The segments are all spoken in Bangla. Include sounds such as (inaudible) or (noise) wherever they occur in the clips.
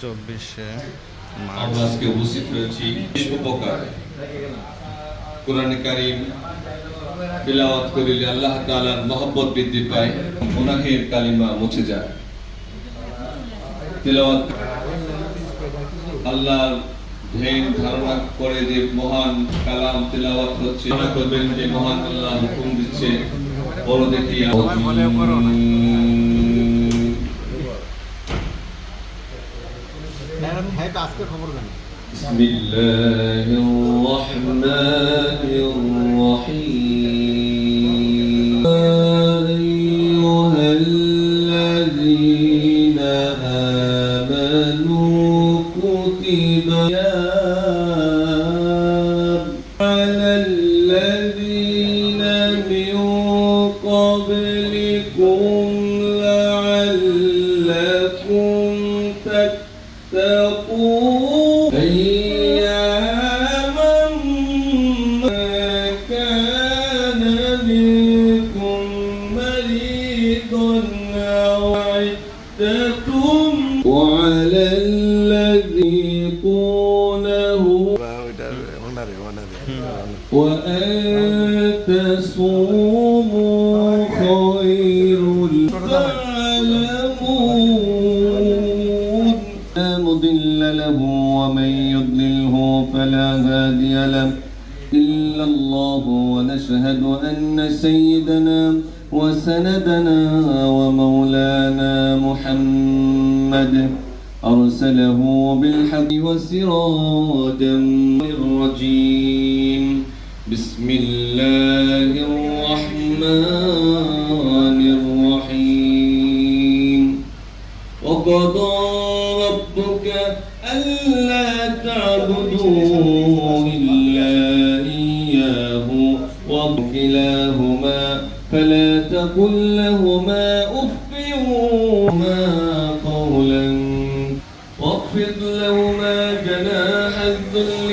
চব্বিশে আমরা আজকে উপস্থিত হয়েছি উপকার কোরআন কারিম তিলাওয়াত করিলে আল্লাহ তাআলার মহব্বত বৃদ্ধি পায় গুনাহের কালিমা মুছে যায়। তিলাওয়াত আল্লাহর ধ্যান ধারণা করে যে মহান কালাম তিলাওয়াত হচ্ছে করবেন যে মহান আল্লাহ হুকুম দিচ্ছে। বড় দেখি হ্যাঁ তো আজকে খবর জানি بسم الله الرحمن الرحيم أيها الذين آمنوا كتب يا على ونشهد أن سيدنا وسندنا ومولانا محمد أرسله بالحق وسراجا الرجيم. بسم الله الرحمن الرحيم. وقضى وكلاهما فلا تقل لهما أف ما قولا واخفض لهما جناح الذل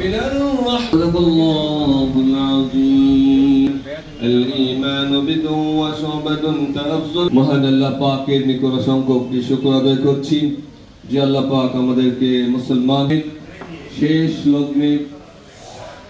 من الرحمة صدق الله العظيم الإيمان بدء وشعبة تأفضل মহান আল্লাহ পাকের নিকট অসংখ্য শুকর আদায় করছি যে আল্লাহ পাক আমাদেরকে মুসলমানের শেষ লগ্নে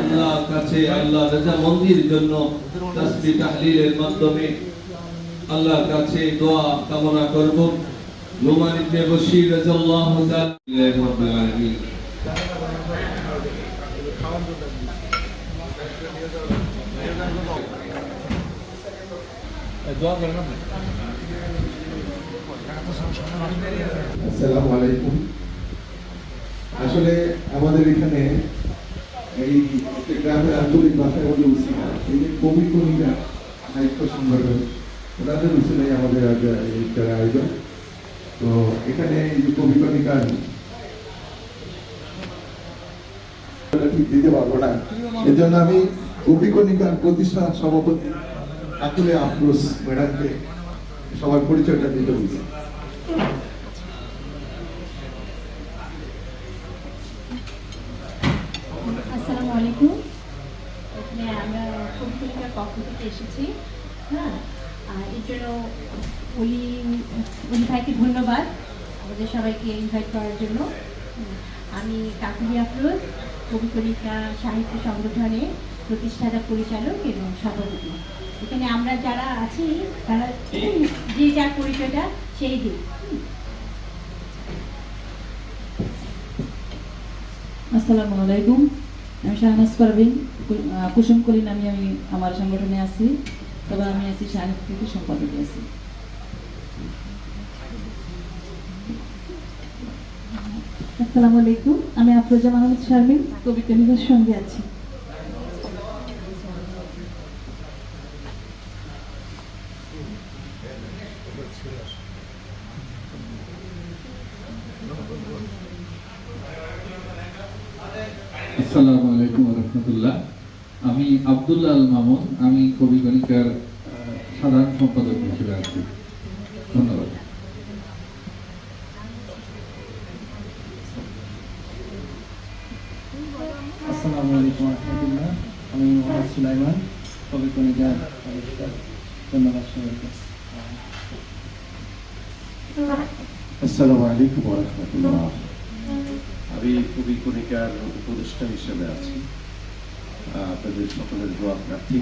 আল্লাহর কাছে আল্লাহ রাজা মন্দির জন্য তাসবিহ তাহলিলের মাধ্যমে আল্লাহর কাছে দোয়া কামনা করব। নোমান ইবনে বশীর রাদিয়াল্লাহু তাআলা রাব্বিল আলামিন। আসসালামু আলাইকুম। আসলে আমাদের এখানে এই গ্রামের আঞ্চলিক ভাষায় বলে এই কবি কবিতা সাহিত্য সংগঠন, ওনাদের আমাদের আয়োজন। তো এখানে এই কবি ঠিক দিতে পারব না। এর জন্য আমি কবি কণিকার প্রতিষ্ঠান সভাপতি আকুলে আফরোজ ম্যাডামকে সবার পরিচয়টা দিতে বলছি আসসালামু আলাইকুম এখানে আমরা কবিতার পক্ষ থেকে এসেছি। হ্যাঁ এর জন্য অলি অলি ভাইকে ধন্যবাদ আমাদের সবাইকে ইনভাইট করার জন্য। আমি কাকুলি আফরোজ, কবিকলিকা সাহিত্য সংগঠনের প্রতিষ্ঠাতা, পরিচালক এবং সভাপতি। এখানে আমরা যারা আছি, তারা যে যার পরিচয়টা সেই দিন। আসসালামু আলাইকুম। আমি শাহনাজ পারভিন। কু- কুসুম কলি নামে আমি আমার সংগঠনে আছি, তবে আমি আছি সাহিত্যিক সম্পাদকে আছি। আসসালামু আলাইকুম। আমি আফরোজা মাহমুদ শারমিন কবিতা সঙ্গে আছি আসসালামু আলাইকুম রহমতুল্লাহ আমি আব্দুল্লাহ আল মামুন আমি কবি গণিকার সাধারণ সম্পাদক হিসেবে আছি। ধন্যবাদ। আসসালামু আলাইকুম রহমতুল্লাহ। আমি মোহাম্মদ সুলাইমান কবি কণিকার ধন্যবাদ সবাইকে। আসসালামু আলাইকুম রহমতুল্লাহ। আমি কবি কণিকার উপদেষ্টা হিসেবে আছি। আপনাদের সকলের দোয়া প্রার্থী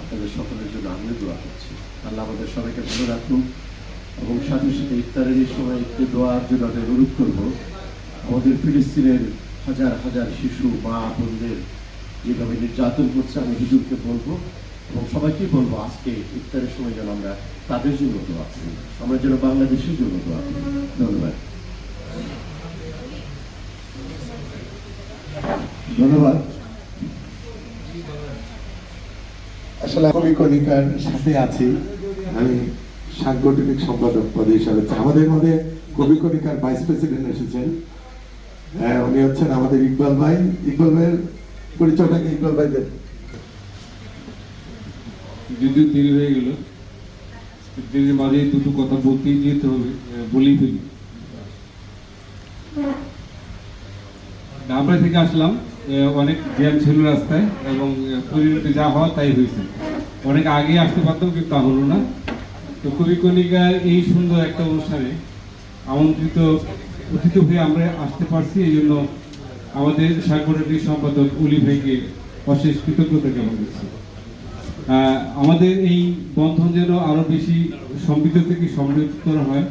আপনাদের সকলের জন্য আমিও দোয়া করছি। আল্লাহ আমাদের সবাইকে ভালো রাখুন এবং সাথে সাথে ইফতারের সময় একটু দোয়ার জন্য আমি অনুরোধ করব। আমাদের ফিলিস্তিনের হাজার হাজার শিশু, মা, বোনদের যেভাবে নির্যাতন করছে, আমি হুজুরকে বলব এবং সবাইকে বলব আজকে ইফতারের সময় যেন আমরা তাদের জন্য দোয়া করি। আমরা যেন বাংলাদেশের জন্য দোয়া করি। ধন্যবাদ। ধন্যবাদ। আসলে কবি কণিকার সাথে আছি। আমি সাংগঠনিক সম্পাদক পদে হিসাবে আমাদের মধ্যে কবি কণিকার ভাইস প্রেসিডেন্ট এসেছেন। হ্যাঁ উনি হচ্ছেন আমাদের ইকবাল ভাই। ইকবাল ভাইয়ের পরিচয়টাকে ইকবাল ভাই দেন। যদিও দেরি হয়ে গেল। দেরির মাঝে দুটো কথা বলতেই যেতে হবে। বলেই ফেলি। আমরা থেকে আসলাম। অনেক জ্যাম ছিল রাস্তায় এবং পরিণতি যা হওয়া তাই হয়েছে। অনেক আগে আসতে পারতাম, কিন্তু তা হলো না। তো কবি কণিকার এই সুন্দর একটা অনুষ্ঠানে আমন্ত্রিত অতিথি হয়ে আমরা আসতে পারছি, এই জন্য আমাদের সাংগঠনিক সম্পাদক অলি ভাইকে অশেষ কৃতজ্ঞতা জ্ঞাপন করছি। আমাদের এই বন্ধন যেন আরও বেশি সমৃদ্ধ থেকে সমৃদ্ধতর হয়।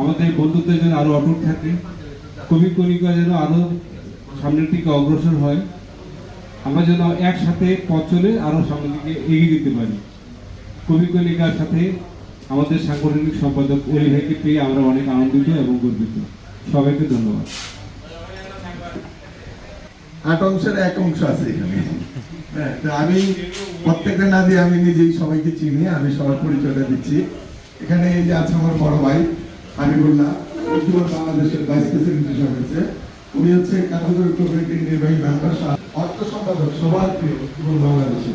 আমাদের বন্ধুত্ব যেন আরও অটুট থাকে। কবি কণিকা যেন আরও সামনের দিকে অগ্রসর হয় আমরা যেন একসাথে পথ চলে আরও সামনের দিকে এগিয়ে দিতে পারি। কবি কণিকার সাথে আমাদের সাংগঠনিক সম্পাদক অলি ভাইকে পেয়ে আমরা অনেক আনন্দিত এবং গর্বিত। সবাইকে ধন্যবাদ। আট অংশের এক অংশ আছে এখানে। হ্যাঁ, আমি প্রত্যেকটা না দিয়ে আমি নিজেই সবাইকে চিনি আমি সবার পরিচয়টা দিচ্ছি। এখানে এই যে আছে আমার বড় ভাই হাবিবুল্লাহ বাংলাদেশের ভাইস প্রেসিডেন্ট হিসেবে উনি হচ্ছে কার্যকরী কমিটির নির্বাহী মেম্বার অর্থ সম্পাদক, সবার প্রিয় বাংলাদেশে।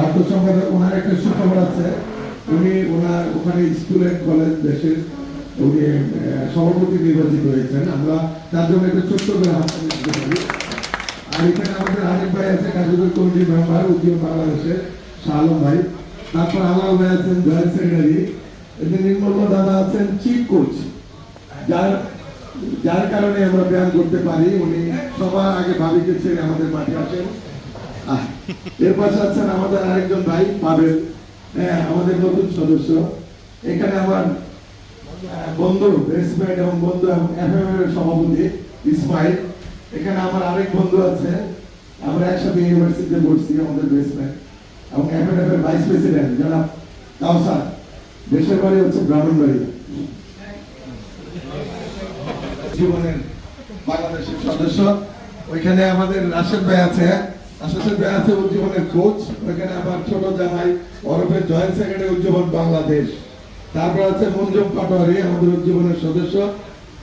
অর্থ সম্পাদক, ওনার একটা সুখবর আছে। উনি ওনার ওখানে স্কুল এন্ড কলেজ দেশের উনি সভাপতি নির্বাচিত হয়েছেন। আমরা তার জন্য একটা ছোট্ট করে আর এখানে আমাদের আরেক ভাই আছে, কার্যকরী কমিটির মেম্বার, উদ্যোগ বাংলাদেশের শাহ ভাই। তারপর আলাল ভাই আছেন, জয়েন্ট সেক্রেটারি। এতে নির্মল দাদা আছেন, চিফ কোচ। যার যার কারণে আমরা ব্যায়াম করতে পারি, উনি সবার আগে ভাবিকে ছেড়ে আমাদের মাঠে আসেন। এর পাশে আছেন আমাদের আরেকজন ভাই পাবেল হ্যাঁ আমাদের নতুন সদস্য। এখানে আমার বন্ধু বেসমেন্ট এবং বন্ধু এর সভাপতি, ইসমাইল। এখানে আমার আরেক বন্ধু আছে। আমরা একসাথে ইউনিভার্সিটিতে পড়ছি আমাদের বেসমেন্ট এবং এফএম এর ভাইস প্রেসিডেন্ট যারা কাউসার। দেশের বাড়ি হচ্ছে ব্রাহ্মণবাড়ি জীবনের বাংলাদেশের সদস্য। ওইখানে আমাদের রাশেদ ভাই আছে রাশেদ ভাই আছে উজ্জীবনের কোচ ওইখানে আমার ছোট জামাই জয়েন্ট সেক্রেটারি উজ্জীবন বাংলাদেশ। তারপর আছে মঞ্জুম পাটোয়ারি আমাদের উজ্জীবনের সদস্য।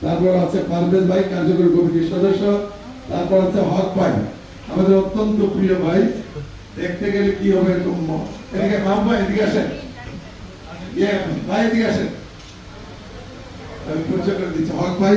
তারপর আছে পারভেজ ভাই কার্যকরী কমিটির সদস্য। তারপর আছে হক ভাই আমাদের অত্যন্ত প্রিয় ভাই। দেখতে গেলে কি হবে এরকম এদিকে মাম ভাই এদিকে আসেন। ইয়ে, ভাই এদিকে আসেন। আমি পরিচয় করে দিচ্ছি। হক ভাই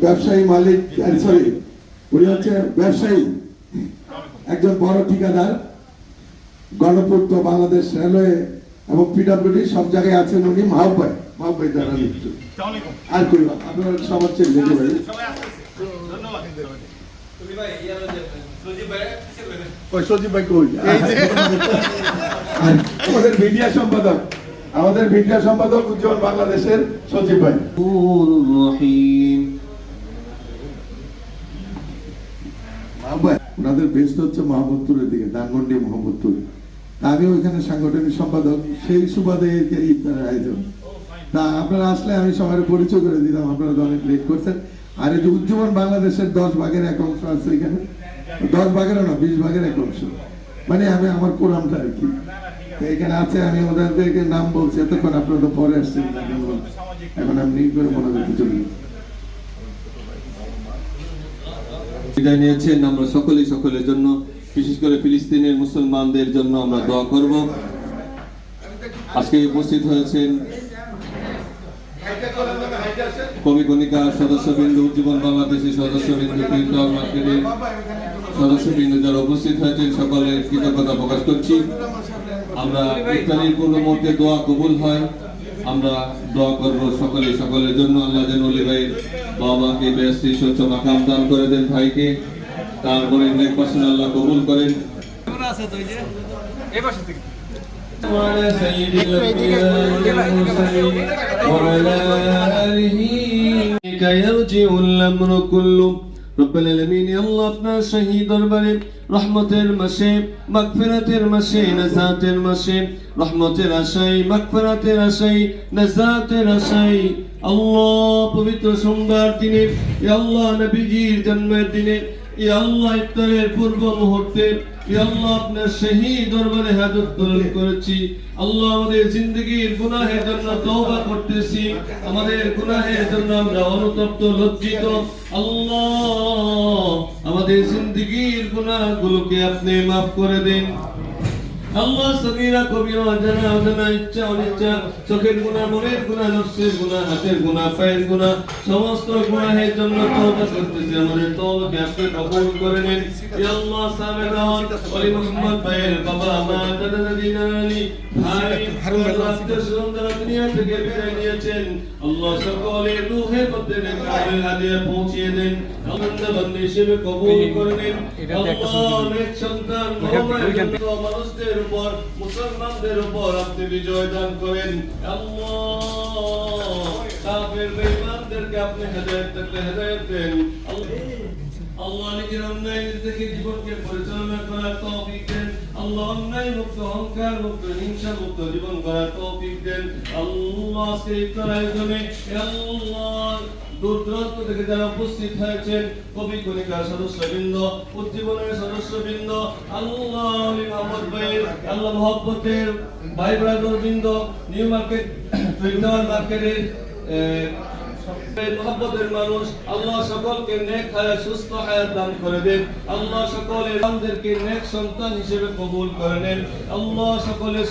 ব্যবসায়ী মালিক সরি উনি হচ্ছে ব্যবসায়ী একজন বড় ঠিকাদার গণপূর্ত বাংলাদেশ রেলওয়ে এবং পিডব্লিউডি সব জায়গায় আছেন উনি মাহবুব ভাই মাহবুব ভাই আর করি আপনার সবার চেয়ে লেগে ভাই। ওই সজীব ভাই কই? আর (laughs) আমাদের মিডিয়া সম্পাদক। আমাদের মিডিয়া সম্পাদক উজ্জ্বল বাংলাদেশের সচিব ভাই। ওনাদের বেস্ট হচ্ছে দিকে ওইখানে সাংগঠনিক সম্পাদক সেই সুবাদে ইফতারের আয়োজন। তা আপনারা আসলে আমি সবার পরিচয় করে দিলাম আপনারা অনেক লেট করছেন। আর এই যে উজ্জীবন বাংলাদেশের দশ ভাগের এক অংশ আছে এখানে। দশ ভাগের না বিশ ভাগের এক অংশ। মানে আমি আমার কোরআনটা আর কি। এখানে আছে, আমি ওদেরকে নাম বলছি, এতক্ষণ আপনারা তো পরে আসছেন এখন আমি করে মনে করতে চলে। বিদায় নিয়েছেন আমরা সকলেই সকলের জন্য, বিশেষ করে ফিলিস্তিনের মুসলমানদের জন্য আমরা দোয়া করব। আজকে উপস্থিত হয়েছেন কবি কণিকা সদস্যবৃন্দ উজ্জীবন বাংলাদেশের সদস্যবৃন্দ, কীর্তন মার্কেটের সদস্যবৃন্দ যারা উপস্থিত হয়েছেন, সকলের কৃতজ্ঞতা প্রকাশ করছি। আমরা ইফতারির পূর্ণ মুহূর্তে দোয়া কবুল হয় আমরা দোয়া করব সকলে সকলের জন্য আল্লাহ যেন অলি ভাইয়ের বাবাকে বেস্তি স্বচ্ছ মাকাম দান করে দেন ভাইকে তারপরে নেক পাশন আল্লাহ কবুল করেন وعلى سيد الأنبياء والمرسلين وعلى آله يرجع الأمر كله রব আলামিন আল্লাহ, আপনার শহীদ দরবারে রহমতের মাসে, মাগফিরাতের মাসে, নাজাতের মাসে, রহমতের আশাই মাগফিরাতের আশাই নাজাতের আশাই আল্লাহ, পবিত্র সোমবার দিনে আল্লাহ, নবীজির জন্মের দিনে আল্লাহ ইফতারের পূর্ব মুহূর্তে আল্লাহ আপনার শহীদ দরবারে হাত উত্তোলন করেছি। আল্লাহ আমাদের জিন্দগির গুনাহের জন্য তওবা করতেছি। আমাদের গুনাহের জন্য আমরা অনুতপ্ত লজ্জিত। আল্লাহ আমাদের জিন্দগির গুনাহগুলোকে আপনি মাফ করে দিন। আল্লাহ সগীরা কবিরা জানা অজানা ইচ্ছা অনিচ্ছা চোখের গুণা মনের গুণা নফসের গুণা হাতের গুণা পায়ের গুণা সমস্ত গুণাহের জন্য তওবা করতেছি। আমাদের তওবাকে আপনি কবুল করে নিন। ইয়া আল্লাহ রহমান ওলি মুহাম্মদ ভাইয়ের বাবা মা দাদা দাদি নানি ভাই আল্লাহ আত্মীয় স্বজন যারা দুনিয়া থেকে বিদায় নিয়েছেন। আল্লাহ সকলের রূহের মধ্যে নেকালের হাদিয়া পৌঁছিয়ে দেন। আনন্দ বন্দী হিসেবে কবুল করে নিন। আল্লাহ অনেক সন্তান মানুষদের উপর মুসলমানদের উপর আপনি বিজয় দান করেন। কাফের বেঈমানদেরকে আপনি হেদায়েত থেকে হেদায়েত দেন। আল্লাহ নিজের অন্যায় থেকে জীবনকে পরিচালনা করার তৌফিক দেন। আল্লাহ অন্যায় মুক্ত, অহংকার মুক্ত, হিংসা মুক্ত জীবন করার তৌফিক দেন। আল্লাহ আজকে ইফতার আয়োজনে আল্লাহ দূর দূরান্ত থেকে যারা উপস্থিত হয়েছেন, কবি, কণিকার সদস্যবৃন্দ, উজ্জীবনের সদস্যবৃন্দ আল্লাহ আলী মোহাম্মদ ভাইয়ের আল্লাহ মহব্বতের ভাই ব্রাদার বৃন্দ নিউ মার্কেট (clears throat) মার্কেটের মহব্বতের মানুষ আল্লাহ সকলকে নেক হায়াত, সুস্থ হায়াত দান করে দেন। আল্লাহ সন্তানদেরকে নেক সন্তান হিসেবে কবুল করে নেন। আল্লাহ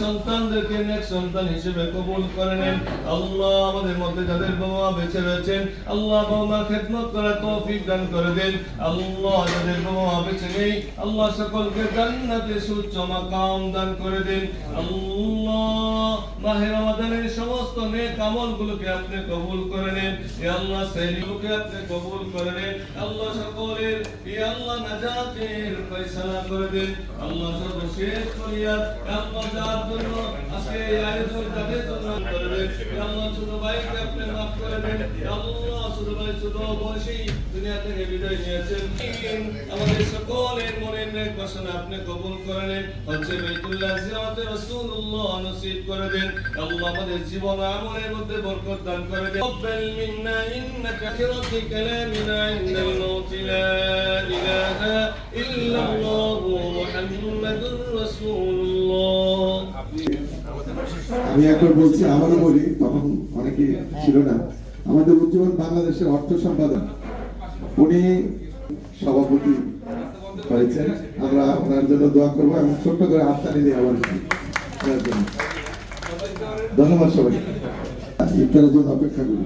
সন্তানদেরকে নেক সন্তান হিসেবে কবুল করে নেন। আল্লাহ আমাদের মধ্যে যাদের বাবা বেঁচে রয়েছেন, আল্লাহ বাবা খেদমত করার তৌফিক দান করে দেন। আল্লাহ যাদের বাবা বেঁচে নেই, আল্লাহ সকলকে জান্নাতে মাকাম দান করে দেন। আল্লাহ মাহে রমাদানের সমস্ত নেক আমলগুলোকে আপনি কবুল করে নেন। হে আল্লাহ সেগুলোকে আপনি কবুল করে নেন। আল্লাহ সকলের হে আল্লাহ নাজাতের ফয়সালা করে দেন। আল্লাহ সর্বশেষ হে আল্লাহ যার জন্য আজকে এই আয়োজন তাদের জন্য করে দেন। আল্লাহ ছোট ভাইকে আপনি মাফ করে দেন। আল্লাহ ছোট ভাই ছোট বয়সী দুনিয়া থেকে বিদায় নিয়েছেন। আমাদের সকলের মনের নেক বাসনা আপনি কবুল করে নেন। হচ্ছে বাইতুল্লাহ জিয়ারতে রাসূলুল্লাহ নসিব করে দেন। আল্লাহ আমাদের জীবন আমলের মধ্যে বরকত দান করে দেন। তকব্বাল মিন্না ইন্নাকা আখিরাতি কালামিনা ইনদাল মাউত লা ইলাহা ইল্লাল্লাহ মুহাম্মাদুর রাসূলুল্লাহ আমি একবার বলছি, আমারও বলি, তখন অনেকে ছিল না। আমাদের উজ্জীবন বাংলাদেশের অর্থ সম্পাদক, উনি সভাপতি হয়েছেন আমরা ওনার জন্য দোয়া করব এবং ছোট্ট করে হাততালি দিয়ে আবার। ধন্যবাদ সবাই ইফতারের জন্য অপেক্ষা করি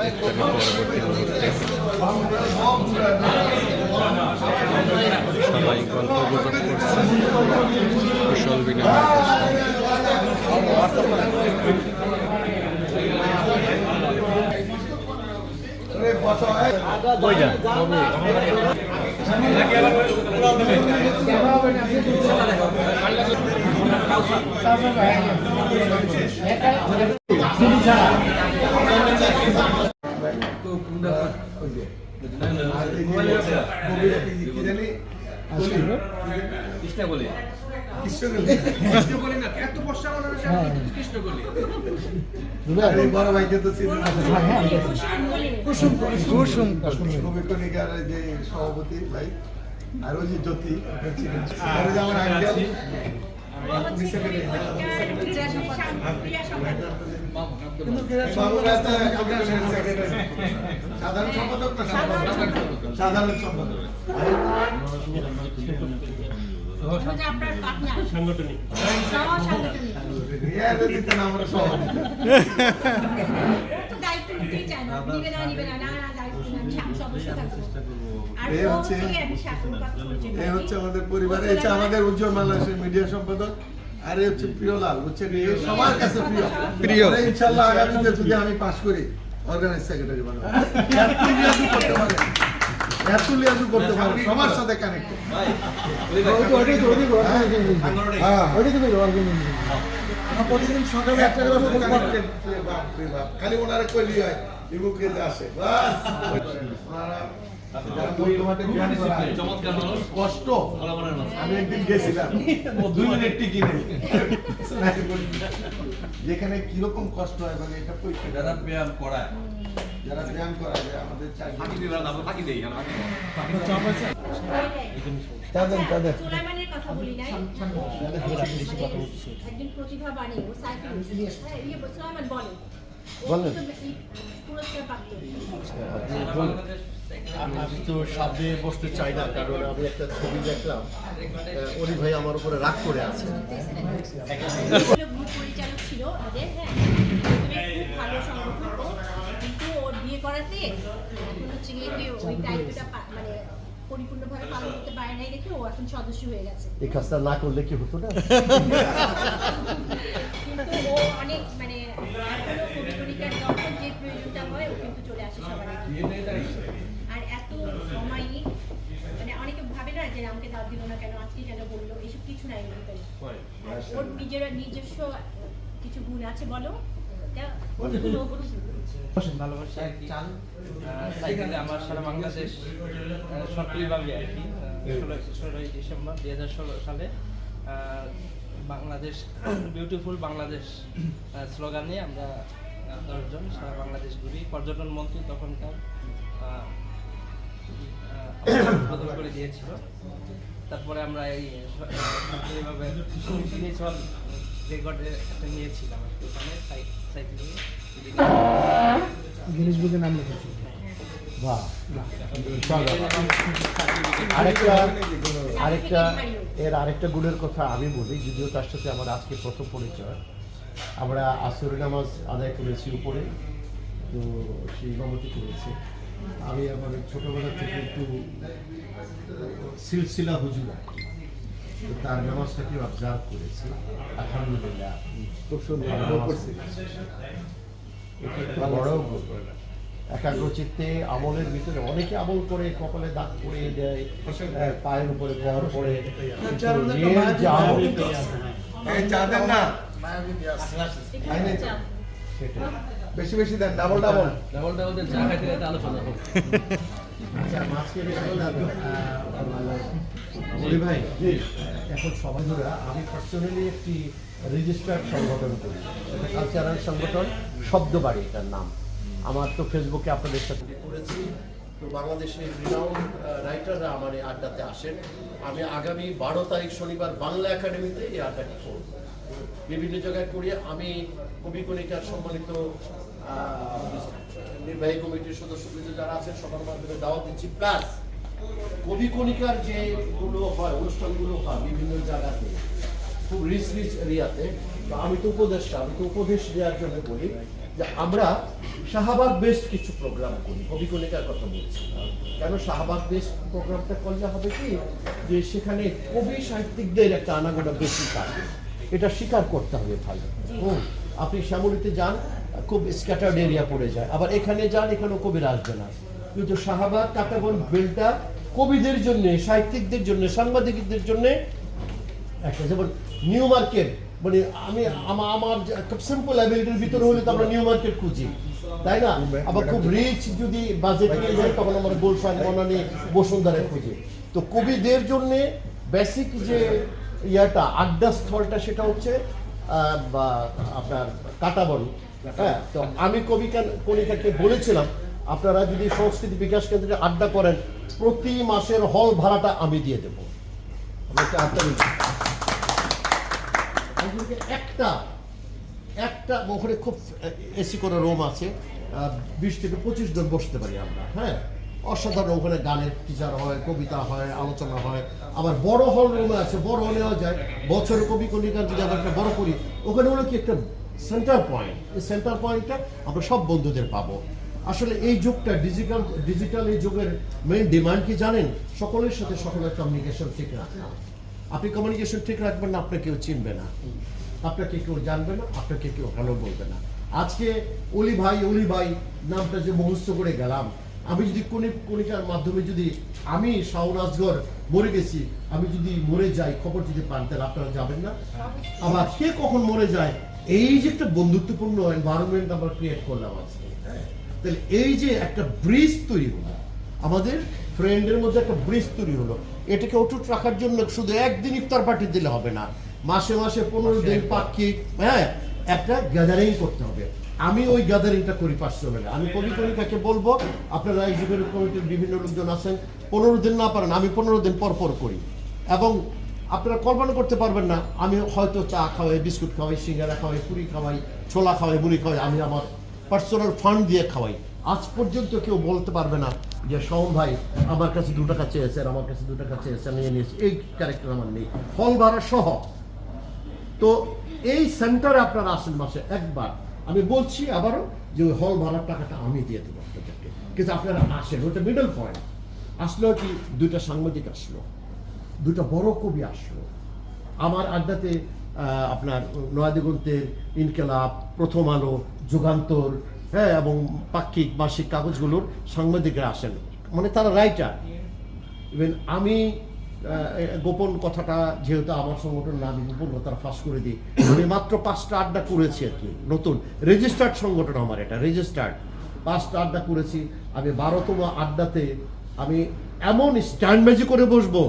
ইফতারের পরবর্তী সবাই গল্প করছে আমার কাছে। কি জানি কৃষ্ণ বলে এই বড় ভাইকে তো চিনি না। কুসুম কুসুম কবি কণিকার যে সভাপতি ভাই আর ওই যে জ্যোতি যে আমার আঙ্কেল কমিটির secretary। সাধারণ সম্পাদক সাধারণ সম্পাদক? সাংগঠনিক। হচ্ছে- হচ্ছে হচ্ছে আমাদের পরিবার হচ্ছে আমাদের উজ্জ্বল বাংলাদেশের মিডিয়া সম্পাদক আর এই হচ্ছে প্রিয়লাল এই সবার কাছে প্রিয়। প্রিয়। ওরে ইনশাআল্লাহ আগামীতে যদি আমি পাস করি অর্গানাইজ সেক্রেটারি বানাবো। (laughs) করতে পারে করতে পারে সবার সাথে কানেক্ট প্রতিদিন সকালে একটা করে ফোন connected। খালি ওনারা কইলি হয় ইবুকে আসে বাস। কষ্ট। আমি একদিন গেছিলাম। দুই মিনিট টিকি নেই। যেখানে কীরকম কষ্ট হয় মানে এটা পরীক্ষা যারা ব্যায়াম করায় যারা ব্যায়াম করা যায় আমাদের। তাদের তাদের কথা বলি নাই। একজন প্রতিভাবানী ও সাইকেল হ্যাঁ ইয়ে বলেন। আমি তো সামনে বসতে চাই না কারণ আমি একটা ছবি দেখলাম। অলি ভাই আমার উপরে রাগ করে আছে। পরিচালক ছিল হ্যাঁ। করাতে এখন হচ্ছে গিয়ে কি ওই দায়িত্বটা মানে পরিপূর্ণভাবে পালন করতে পারে নাই দেখে ও এখন সদস্য হয়ে গেছে। এই কাজটা না করলে কি হতো না? কিন্তু ও অনেক মানে এখনও কবিকণিকার যখন যে প্রয়োজনটা হয় ও কিন্তু চলে আসে সবার আর এত সময়ই মানে অনেকে ভাবে না যে আমাকে দাওয়াত দিল না কেন আজকে কেন বলল এসব কিছু নাই ওর নিজের নিজস্ব কিছু গুণ আছে বলো। ভালোবাসা চান? সাইকেলে আমার সারা বাংলাদেশ সক্রিয়ভাবে আর কি ষোলোই ডিসেম্বর দুই হাজার ষোলো সালে বাংলাদেশ বিউটিফুল বাংলাদেশ স্লোগান আমরা দশজন সারা বাংলাদেশ ঘুরি। পর্যটন মন্ত্রী তখনকার উদ্বোধন করে দিয়েছিল। তারপরে আমরা এই সরকারিভাবে রেকর্ডে একটা নিয়েছিলাম। গিনিস বুকে নাম লিখেছি। বাহ। আরেকটা আরেকটা এর আরেকটা গুণের কথা আমি বলি যদিও তার সাথে আমার আজকে প্রথম পরিচয়। আমরা আসর নামাজ আদায় করেছি উপরে তো সেই ইমামতি করেছি। আমি আমার ছোটবেলা থেকে একটু সিলসিলা হুজুর তার নামাজটাকে অবজার্ভ করেছি? আলহামদুলিল্লাহ। খুব সুন্দর বড় আমলের ভিতরে অনেকে আমল করে কপালে দাগ পরিয়ে দেয় পায়ের উপরে ঘর পড়ে। বেশি বেশি দেন ডাবল ডাবল ডাবল ডাবল চা খাইতে আলোচনা হোক আচ্ছা মাঝখানে বলি ভাই আমি কালচারাল সংগঠন শব্দবাড়ি এটার নাম। আমার তো ফেসবুকে আপনাদের সাথে করেছি, তো বাংলাদেশের রিনাউন্ড রাইটাররা আমার এই আড্ডাতে আসেন। আমি আগামী বারো তারিখ শনিবার বাংলা একাডেমিতে এই আড্ডাটি করব। বিভিন্ন জায়গায় করি আমি কবি কণিকার সম্মানিত নির্বাহী কমিটির সদস্যবৃন্দ যারা আছেন সবার মাধ্যমে দাওয়াত দিচ্ছি। প্লাস কবি কণিকার যে গুলো হয় অনুষ্ঠানগুলো হয় বিভিন্ন জায়গাতে খুব রিচ রিচ এরিয়াতে আমি তো উপদেষ্টা আমি তো উপদেশ দেওয়ার জন্য বলি যে আমরা শাহবাগ বেস্ট কিছু প্রোগ্রাম করি কবি কণিকার কথা বলছি। কেন শাহবাগ বেস্ট প্রোগ্রামটা করলে হবে কি? যে সেখানে কবি সাহিত্যিকদের একটা আনাগোনা বেশি থাকে। এটা স্বীকার করতে হবে ভাই হুম, আপনি শ্যামলিতে যান খুব স্ক্যাটার্ড এরিয়া পড়ে যায়। আবার এখানে যান এখানেও কবিরা আসবে না কিন্তু শাহবাগ কাটাবন বেলটা কবিদের জন্য, সাহিত্যিকদের জন্য, সাংবাদিকদের জন্য একটা যেমন নিউ মার্কেট মানে আমি আমার খুব সিম্পল অ্যাবিলিটির ভিতরে হলে তো আমরা নিউ মার্কেট খুঁজি, তাই না? আবার খুব রিচ যদি বাজেট নিয়ে যায়, তখন আমরা গোলশান বনানি বসুন্ধরা খুঁজি। তো কবিদের জন্য বেসিক যে ইয়াটা আড্ডা স্থলটা সেটা হচ্ছে আপনার কাটাবন। হ্যাঁ তো আমি কবি কণিকাকে বলেছিলাম আপনারা যদি সংস্কৃতি বিকাশ কেন্দ্রে আড্ডা করেন, প্রতি মাসের হল ভাড়াটা আমি দিয়ে দেবো। একটা। একটা ওখানে খুব এসি করে রুম আছে। বিশ থেকে পঁচিশ জন বসতে পারি আমরা হ্যাঁ? অসাধারণ ওখানে গানের টিচার হয়, কবিতা হয়, আলোচনা হয়। আবার বড় হল রুমে আছে, বড় হলেও যায়। বছরে কবি কবিতার যদি আমরা একটা বড় করি। ওখানে হলো কি একটা সেন্টার পয়েন্ট এই সেন্টার পয়েন্টটা আমরা সব বন্ধুদের পাবো। আসলে এই যুগটা ডিজিটাল ডিজিটাল এই যুগের মেইন ডিমান্ড কি জানেন? সকলের সাথে সকলের কমিউনিকেশন ঠিক রাখা। আপনি কমিউনিকেশন ঠিক রাখবেন না আপনাকে কেউ চিনবে না। আপনাকে কেউ জানবে না, আপনাকে কেউ ভালো বলবে না। আজকে অলি ভাই অলি ভাই নামটা যে মুখস্থ করে গেলাম, আমি যদি কোন কণিকার মাধ্যমে যদি আমি শাহুন আসগর মরে গেছি, আমি যদি মরে যাই, খবর যদি পান, তাহলে আপনারা যাবেন না? আবার কে কখন মরে যায়? এই যে একটা বন্ধুত্বপূর্ণ এনভায়রনমেন্ট আমরা ক্রিয়েট করলাম আজকে? তাহলে এই যে একটা ব্রিজ তৈরি হলো আমাদের ফ্রেন্ডের মধ্যে একটা ব্রিজ তৈরি হলো এটাকে অটুট রাখার জন্য শুধু একদিন ইফতার পার্টি দিলে হবে না মাসে মাসে পনেরো দিন পাক্ষিক হ্যাঁ একটা গ্যাদারিং করতে হবে। আমি ওই গ্যাদারিংটা করি পার্সোনালি আমি কবি কবিতাকে বলব আপনারা এই যুগের কমিটির বিভিন্ন লোকজন আছেন পনেরো দিন না পারেন আমি পনেরো দিন পর পর করি। এবং আপনারা কল্পনা করতে পারবেন না আমি হয়তো চা খাওয়াই বিস্কুট খাওয়াই সিঙ্গারা খাওয়াই পুরি খাওয়াই ছোলা খাওয়াই মুড়ি খাওয়াই আমি আমার পার্সোনাল ফান্ড দিয়ে খাওয়াই। আজ পর্যন্ত কেউ বলতে পারবে না যে সোম ভাই, আমার কাছে দু টাকা চেয়েছেন আমার কাছে দু টাকা চেয়েছেন নিয়ে নিয়েছি এই ক্যারেক্টার আমার নেই। ফল ভাড়া সহ। তো এই সেন্টারে আপনারা আসেন মাসে একবার। আমি বলছি আবারও যে, ওই হল ভাড়ার টাকাটা আমি দিয়ে দেবো আপনাদেরকে। কিন্তু আপনারা আসেন, ওটা মিডল পয়েন্ট আসলো কি, দুইটা সাংবাদিক আসলো দুটো বড় কবি আসলো। আমার আড্ডাতে আপনার নয়াদিগন্তের ইনকেলাব, প্রথম আলো, যুগান্তর হ্যাঁ এবং পাক্ষিক মাসিক কাগজগুলোর সাংবাদিকরা আসেন। মানে তারা রাইটার ইভেন আমি গোপন কথাটা যেহেতু আমার সংগঠন না, আমি গোপন কথাটা ফাঁস করে দিই। আমি মাত্র পাঁচটা আড্ডা করেছি আর কি, নতুন। রেজিস্টার্ড সংগঠন আমার এটা রেজিস্টার্ড পাঁচটা আড্ডা করেছি। আমি বারোতম আড্ডাতে আমি এমন স্ট্যান্ডবাজি করে বসবো।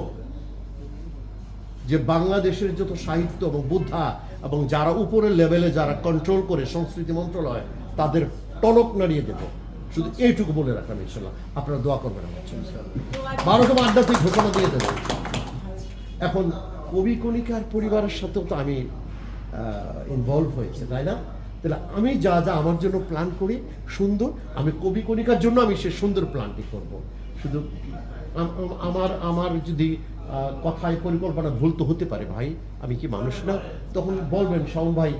যে বাংলাদেশের যত সাহিত্য এবং বুদ্ধা এবং যারা উপরের লেভেলে যারা কন্ট্রোল করে সংস্কৃতি মন্ত্রণালয়, তাদের টনক নাড়িয়ে দেবো। শুধু এইটুকু বলে রাখলাম, ইনশাল্লাহ। আপনারা দোয়া করবেন আমার বারোতম আড্ডাতে ঘোষণা দিয়ে দেবো। এখন কবি কণিকার পরিবারের সাথেও তো আমি ইনভলভ হয়েছে, তাই না? তাহলে আমি যা যা আমার জন্য প্ল্যান করি, সুন্দর। আমি কবি, কণিকার জন্য আমি সে সুন্দর প্ল্যানটি করব। শুধু আমার আমার যদি কথায় পরিকল্পনা ভুল তো হতে পারে ভাই, আমি কি মানুষ না? তখন বলবেন, শাওন ভাই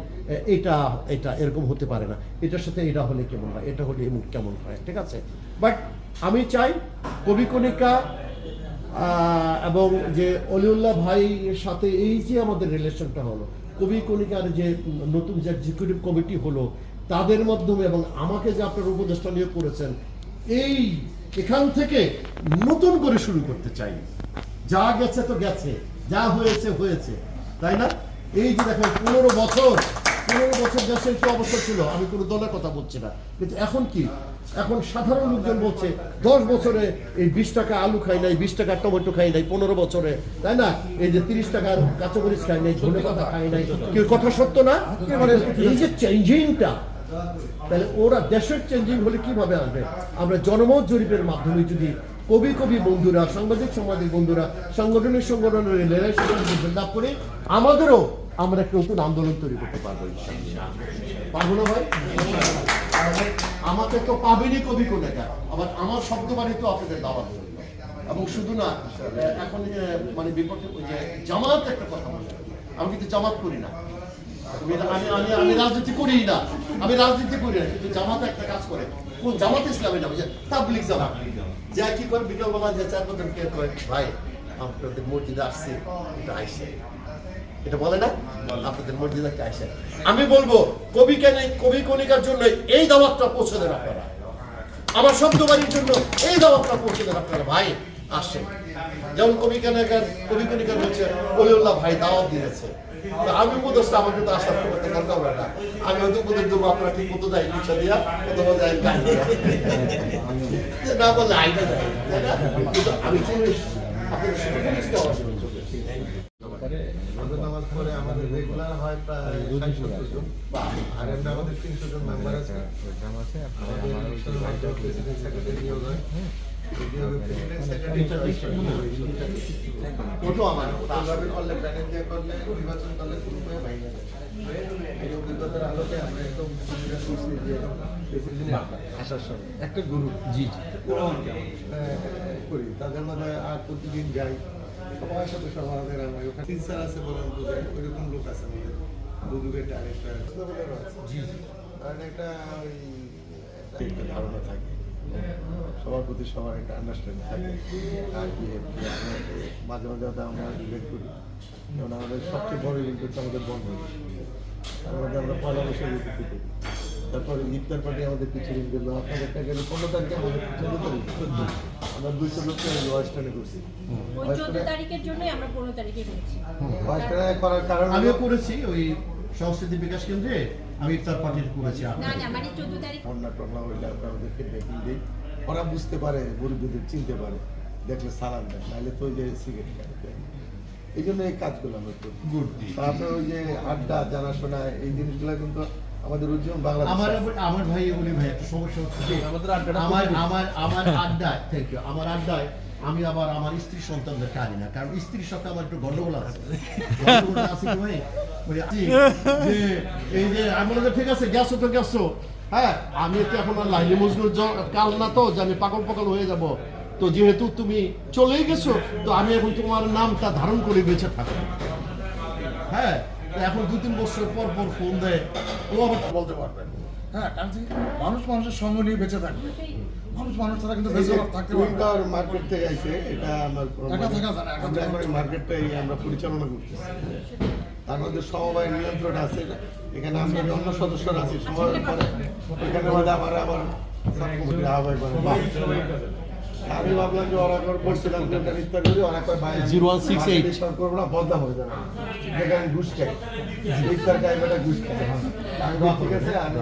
এটা এটা এরকম হতে পারে না। এটার সাথে এটা হলে কেমন হয়? এটা হলে এমন কেমন হয়? ঠিক আছে? বাট আমি চাই কবি কণিকা এবং যে অলিউল্লাহ ভাইয়ের সাথে এই যে আমাদের রিলেশনটা হলো, কবি কণিকার যে নতুন যে এক্সিকিউটিভ কমিটি হলো, তাদের মাধ্যমে এবং আমাকে যে আপনার উপদেষ্টা নিয়োগ করেছেন, এই এখান থেকে নতুন করে শুরু করতে চাই। যা গেছে তো গেছে, যা হয়েছে হয়েছে। তাই না? এই যে দেখেন, পনেরো বছর পনেরো বছর দেশের কি অবস্থা ছিল, আমি কোনো দলের কথা বলছি না। কিন্তু এখন কি? এখন সাধারণ লোকজন বলছে, দশ বছরে এই বিশ টাকা আলু খাই নাই, বিশ টাকা টমেটো খাই নাই, পনেরো বছরে। তাই না? এই যে তিরিশ টাকার কাঁচামরিচ খাই নাই ধনে পাতা খাই নাই। কেউ কথা সত্য না? এই যে চেঞ্জিংটা তাহলে ওরা দেশের চেঞ্জিং হলে কীভাবে আসবে? আমরা জনমত জরিপের মাধ্যমে যদি কবি কবি বন্ধুরা, সাংবাদিক সাংবাদিক বন্ধুরা সংগঠনের রিলেশনশিপ বিল্ড করে, আমাদেরও আমরা একটা নতুন আন্দোলন তৈরি করতে পারব পারব না ভাই? আমাকে তো পাবেনি কবি কোন আবার আমার শব্দ বাড়ি তো আপনাদের রইল। এবং শুধু না, এখন মানে বিপক্ষে জামাত একটা কথা বলে। আমি কিন্তু জামাত করি না। আমি আমি আমি রাজনীতি করি না। আমি রাজনীতি করি না কিন্তু জামাত একটা কাজ করে। কোন জামাত ইসলামী না বুঝে তাবলিক জামাত। যা কি করে বিকালবেলা যে চার পাঁচজন কে কয় ভাই আপনাদের মসজিদে আসছে এটা আইসে। এটা বলে না? আপনাদের মসজিদে আসেন আমি বলব কবি কেন কবি কণিকার জন্য এই দাওয়াতটা পৌঁছে দেন আপনারা। আমার শব্দ বাড়ির জন্য এই দাওয়াতটা পৌঁছে দেন আপনারা। ভাই আসেন। যেমন কবি কণিকার কবি কণিকার হচ্ছে অলিউল্লাহ ভাই দাওয়াত দিয়েছে। আমি উপদেশটা আমাকে তো আসার করতে হয় না আমি হয়তো উপদেশ দেবো আপনারা ঠিক মতো দেয় ইচ্ছা দিয়া অথবা গান না বললে আইটা না? কিন্তু আমি চলে আপনাদের নামাজ পরে আমাদের রেগুলার হয় প্রায় সত্তর জন আর এমনি আমাদের তিনশো জন মেম্বার আছে আমাদের মিশন প্রেসিডেন্ট সেক্রেটারি নিয়োগ হয় ওটাও আমার ওটাভাবে করলে প্যানেল দিয়ে করলে নির্বাচন করলে শুরু হয়ে ভাইয়া এই অভিজ্ঞতার আলোকে আমরা একদম সুবিধা করছি যে প্রেসিডেন্ট আসার সময়। একটা গুরু। জি করি। তাদের মধ্যে আর প্রতিদিন যাই। সবার সাথে সমাজের আমার ওখানে টিচার আছে বলেন বোঝাই ওইরকম লোক আছে আমাদের। দুদুকের ডাইরেক্টর জি জি। কারণ একটা ওই একটা ধারণা থাকে। সবার প্রতি সবার একটা আন্ডারস্ট্যান্ডিং থাকে। আর কি মাঝে মাঝে হয়তো আমরা রিলেট করি। যেমন আমাদের সবচেয়ে বড় ইভেন্ট হচ্ছে আমাদের বন্ধ। তার মধ্যে আমরা পয়লা বৈশাখ উপস্থিত করি তারপরে ইফতার পার্টি আমাদের কিছু দিন গেল আপনাদের একটা গেলে পনেরো তারিখে আমাদের চোদ্দ তারিখ আমরা দুইশো লোককে ওয়েস্টার্নে করছি। ওই চোদ্দ তারিখের জন্যই আমরা পনেরো তারিখে করেছি। ওয়েস্টার্নে করার কারণ আমিও করেছি। ওই সংস্কৃতি বিকাশ কেন্দ্রে আমি ইফতার পার্টির করেছি না না মানে টন্ডা হইলে ডেকে দিই। ওরা বুঝতে পারে মুরব্বীদের চিনতে পারে। দেখলে সালাম দেয় নাহলে তো ওই যে সিগারেট খায়। এই জন্য এই কাজগুলো আমরা করি। গুড তারপরে ওই যে আড্ডা জানাশোনা এই জিনিসগুলো কিন্তু আমাদের উজ্জ্বল বাংলাদেশ। আমার আমার ভাই বলি ভাই একটা সমস্যা হচ্ছে। আমার আমার আমার আড্ডায় থ্যাংক ইউ আমার আড্ডায় আমি আবার আমার স্ত্রী সন্তানদেরকে আনি না, কারণ স্ত্রীর সাথে আমার একটু গন্ডগোল আছে। ভাই যে, এই যে, আমি ঠিক আছে, গেছো তো গেছো। হ্যাঁ আমি তো এখন আর লাইনে মজদুর জ- কাল না তো, যে আমি পাগল পাগল হয়ে যাব। তো যেহেতু তুমি চলেই গেছো, তো আমি এখন তোমার নামটা ধারণ করে বেঁচে থাকব। হ্যাঁ এখন দু তিন বছর পর পর ফোন দেয়, ও আবার বলতে পারবেন হ্যাঁ কারণ মানুষ মানুষের সঙ্গ নিয়ে বেঁচে থাকবে। মানুষ মানুষ ছাড়া কিন্তু বেঁচে থাকতে। উইন্টার মার্কেট থেকে আইছে এটা আমার একা থাকা যায় না, আমরা এখন মার্কেটটাই আমরা পরিচালনা করতেছি। তার মধ্যে সমবায়ের নিয়ন্ত্রণ আছে এখানে আমরা অন্য সদস্যরা আছি সমবায়ের পরে এখানে মধ্যে আমার আমার সব কমিটির আহ্বায়ক আমি ভাবলাম যে ওরা করে যে ওটা ইফতার করি ওরা কয় ভাই 0168 ডিসকাউন্ট করব না বদনাম হয়ে যাবে। যেখানে ঘুষ খাই ইফতার খাই বেটা ঘুষ খাই আমি ঠিক আছে আমি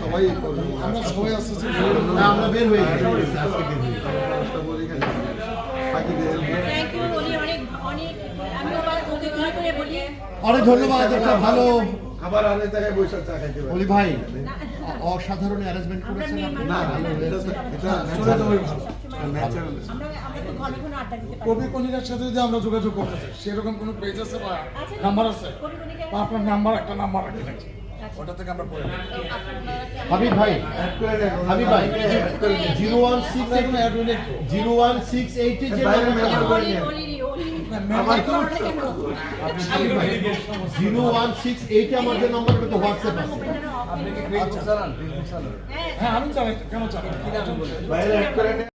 সবাই। আমরা সবাই আমরা বের হয়ে গেছি আজকে বের হয়ে অনেক ধন্যবাদ একটা ভালো আবার অনেক জায়গায় বসে চা খাইতে পারি। অলি ভাই অসাধারণ অ্যারেঞ্জমেন্ট করেছেন না, কবি কণিকার সাথে যদি আমরা যোগাযোগ করতে চাই সেরকম কোনো পেজ আছে বা? নাম্বার আছে আপনার নাম্বার একটা নাম্বার ওটা থেকে আমরা নিই। হাবিব ভাই হাবিব ভাই zero one six. Zero one six এইটে যে জিরো ওয়ান সিক্স এইটে আমার যে নাম্বারটা তো হোয়াটসঅ্যাপ আছে। আচ্ছা। হ্যাঁ। আমি চালাই। কেন চালাই।